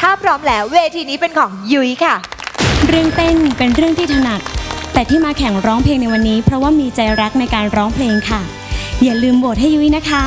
ถ้าพร้อมแล้วเวทีนี้เป็นของยุ้ยค่ะ เรื่องเต้นเป็นเรื่องที่ถนัด แต่ที่มาแข่งร้องเพลงในวันนี้ เพราะว่ามีใจรักในการร้องเพลงค่ะ อย่าลืมโหวตให้ยุ้ยนะคะ